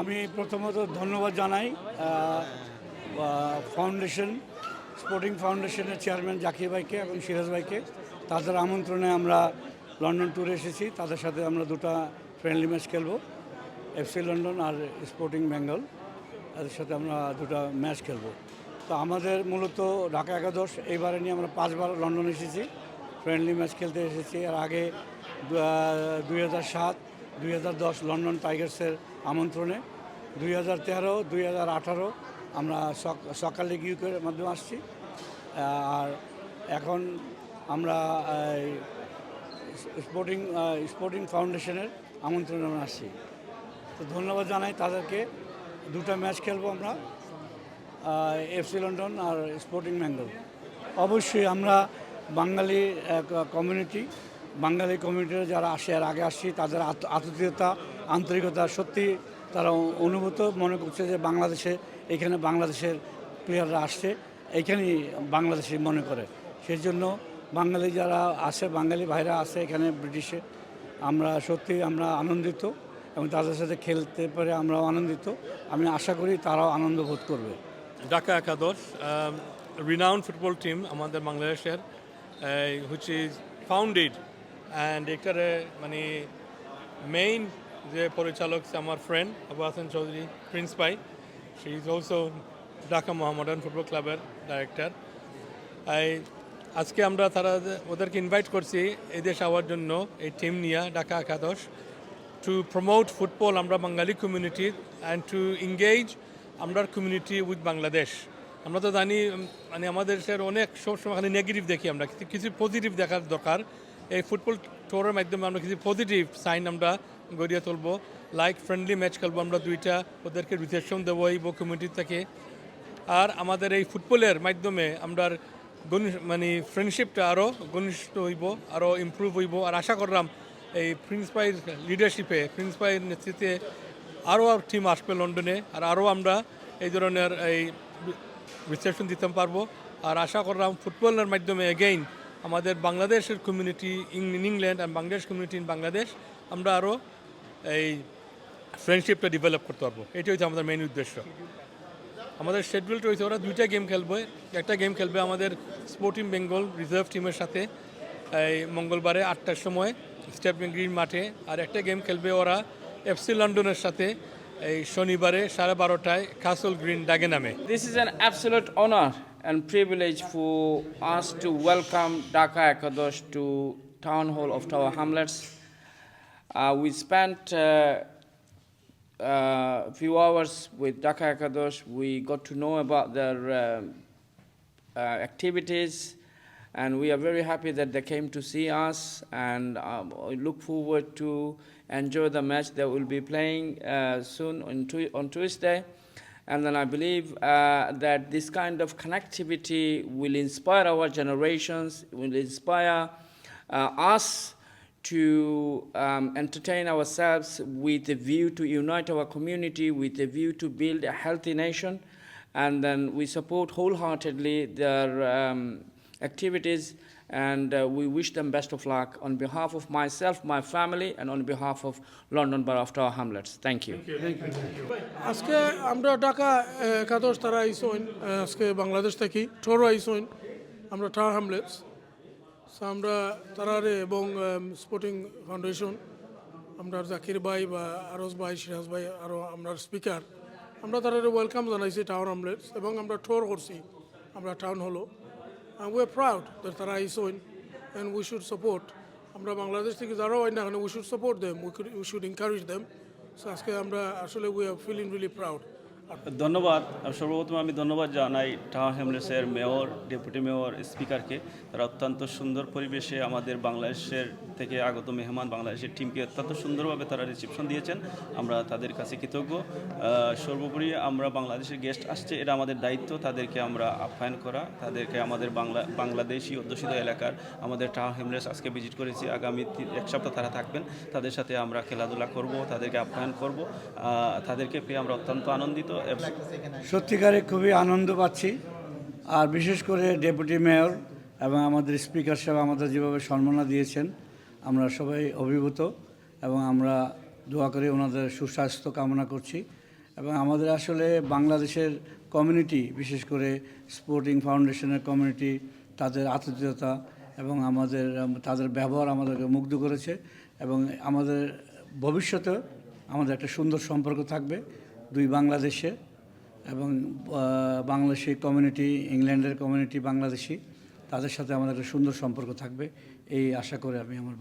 আমি প্রথমত ধন্যবাদ জানাই ফাউন্ডেশন, স্পোর্টিং ফাউন্ডেশনের চেয়ারম্যান জাকির ভাইকে এবং সিরাজ ভাইকে। তাদের আমন্ত্রণে আমরা লন্ডন ট্যুরে এসেছি। তাদের সাথে আমরা দুটো ফ্রেন্ডলি ম্যাচ খেলব এফসি লন্ডন আর স্পোর্টিং বেঙ্গল। তাদের সাথে আমরা দুটো ম্যাচ খেলব। তো আমাদের মূলত ঢাকা একাদশ, এইবারে নিয়ে আমরা পাঁচবার লন্ডন এসেছি। ফ্রেন্ডলি ম্যাচ খেলতে এসেছি। আর আগে দুই হাজার সাত দুই হাজার দশ লন্ডন টাইগার্সের আমন্ত্রণে, দুই হাজার তেরো, দুই হাজার আঠারো আমরা সক- সকাল ইউকের মাধ্যমে আসছি। আর এখন আমরা স্পোর্টিং স্পোর্টিং ফাউন্ডেশনের আমন্ত্রণে আমরা আসছি। তো ধন্যবাদ জানাই তাদেরকে। দুটো ম্যাচ খেলব আমরা এফসি লন্ডন আর স্পোর্টিং বেঙ্গল অবশ্যই আমরা বাঙালি কমিউনিটি বাঙালি কমিউনিটির যারা আসে আর আগে আসছি, তাদের আত- আতিথেয়তা, আন্তরিকতা সত্যি তারা অনুভূত। মনে করছে যে বাংলাদেশে, এখানে বাংলাদেশের প্লেয়াররা আসছে, এইখানেই বাংলাদেশি মনে করে। সেই জন্য বাঙালি যারা আছে, বাঙালি ভাইরা আছে এখানে ব্রিটিশে আমরা সত্যি আমরা আনন্দিত এবং তাদের সাথে খেলতে পেরে আমরাও আনন্দিত। আমি আশা করি তারাও আনন্দ বোধ করবে। ঢাকা একাদশ রিনাউন্ড ফুটবল টিম আমাদের বাংলাদেশের ইজ ফাউন্ডেড অ্যান্ড এটারে মানে মেইন যে পরিচালক আমার friend Abu Hasan Chowdhury Prince pi she is also Dhaka Mohammedan football ক্লাবের ডাইরেক্টর এই আজকে আমরা তারা ওদেরকে ইনভাইট করছি এই দেশ আওয়ার জন্য, এই টিম নিয়ে, ঢাকা একাদশ টু প্রমোট ফুটবল আমরা Bengali community and to engage আমরা কমিউনিটি উইথ বাংলাদেশ আমরা তো জানি মানে আমাদের দেশের অনেক সবসময় খালি নেগেটিভ দেখি আমরা, কিছু পজিটিভ দেখার দরকার। এই ফুটবল টোরের মাধ্যমে আমরা কিছু পজিটিভ সাইন আমরা গড়িয়ে তুলবো। লাইক ফ্রেন্ডলি ম্যাচ খেলব আমরা দুইটা। ওদেরকে রিসেপশন দেবো এই কমিউনিটি থেকে। আর আমাদের এই ফুটবলের মাধ্যমে আমরা মানে ফ্রেন্ডশিপটা আরও ঘনিষ্ঠ হইব আরও ইমপ্রুভ হইব। আর আশা করলাম এই প্রিন্স পাইর লিডারশিপে প্রিন্স পাইর নেতৃত্বে আরও টিম আসবে লন্ডনে। আর আরও আমরা এই ধরনের এই রিসেপশন দিতে পারব। আর আশা করলাম ফুটবলের মাধ্যমে এগেইন আমাদের বাংলাদেশের কমিউনিটি ইন ইংল্যান্ড আর বাংলাদেশ কমিউনিটি ইন বাংলাদেশ আমরা আরও এই ফ্রেন্ডশিপটা ডেভেলপ করতে পারব। এটাই হচ্ছে আমাদের মেইন উদ্দেশ্য। আমাদের শিডিউল রয়েছে ওরা দুইটা গেম খেলবে। একটা গেম খেলবে আমাদের স্পোর্টিং বেঙ্গল রিজার্ভ টিমের সাথে, এই মঙ্গলবারে আটটার সময় স্টেপলিং গ্রিন মাঠে। আর একটা গেম খেলবে ওরা এফসি লন্ডনের সাথে, এই শনিবারে সাড়ে বারোটায় কাসল গ্রিন ডাগে নামে This is an absolute honor and privilege for us to welcome Dhaka Akadosh to Town Hall of Tower Hamlets. Uh, we spent uh, a few hours with Dhaka Akadosh. We got to know about their um, uh, activities, and we are very happy that they came to see us. And um, look forward to enjoy the match that we'll be playing uh, soon on, on Tuesday. And then I believe uh, that this kind of connectivity will inspire our generations, will inspire uh, us to um, entertain ourselves with a view to unite our community, with a view to build a healthy nation. And then we support wholeheartedly their um, activities and uh, we wish them best of luck on behalf of myself, my family, and on behalf of London Borough of Tower Hamlets. Thank you. আজকে আমরা ঢাকা একাদশ তারা আইসইন আজকে বাংলাদেশ থেকে ঠোরো আইসইন আমরা টার Hamlets so আমরা তারারে এবং স্পোর্টিং ফাউন্ডেশন আমরা জাকির ভাই বা আরজ ভাই সিরাজ ভাই আরও আমরা স্পিকার আমরা তারারে ওয়েলকাম জানাইছি টাউন হ্যামলেটস এবং আমরা ঠোর করছি আমরা টাউন হলো উই আর প্রাউড তারা আইসইন অ্যান্ড উই শুড সাপোর্ট আমরা বাংলাদেশ থেকে যারাও হয় না we should support them we should encourage them so আজকে আমরা আসলে we are feeling really proud ধন্যবাদ সর্বপ্রথম আমি ধন্যবাদ জানাই টাওয়ার হ্যামলেসের মেয়র, ডেপুটি মেয়র, স্পিকারকে। তারা অত্যন্ত সুন্দর পরিবেশে আমাদের বাংলাদেশের থেকে আগত মেহমান বাংলাদেশের টিমকে অত্যন্ত সুন্দরভাবে তারা রিসেপশন দিয়েছেন। আমরা তাদের কাছে কৃতজ্ঞ। সর্বোপরি আমরা বাংলাদেশের গেস্ট আসছে, এটা আমাদের দায়িত্ব। তাদেরকে আমরা আপ্যায়ন করা, তাদেরকে আমাদের বাংলা, বাংলাদেশি অধ্যুষিত এলাকার আমাদের টাওয়ার হ্যামলেস আজকে ভিজিট করেছি। আগামী এক সপ্তাহ তারা থাকবেন। তাদের সাথে আমরা খেলাধুলা করব, তাদেরকে আপ্যায়ন করব। তাদেরকে পেয়ে আমরা অত্যন্ত আনন্দিত। সত্যিকারে খুবই আনন্দ পাচ্ছি। আর বিশেষ করে ডেপুটি মেয়র এবং আমাদের স্পিকার সাহেব আমাদের যেভাবে সম্মাননা দিয়েছেন, আমরা সবাই অভিভূত এবং আমরা দোয়া করে ওনাদের সুস্বাস্থ্য কামনা করছি। এবং আমাদের আসলে বাংলাদেশের কমিউনিটি, বিশেষ করে স্পোর্টিং ফাউন্ডেশনের কমিউনিটি, তাদের আতিথেয়তা এবং আমাদের, তাদের ব্যবহার আমাদেরকে মুগ্ধ করেছে এবং আমাদের ভবিষ্যতে আমাদের একটা সুন্দর সম্পর্ক থাকবে। দুই বাংলাদেশে এবং বাংলাদেশি কমিউনিটি ইংল্যান্ডের কমিউনিটি বাংলাদেশি, তাদের সাথে আমাদের একটা সুন্দর সম্পর্ক থাকবে। এই আশা করে আমি আমার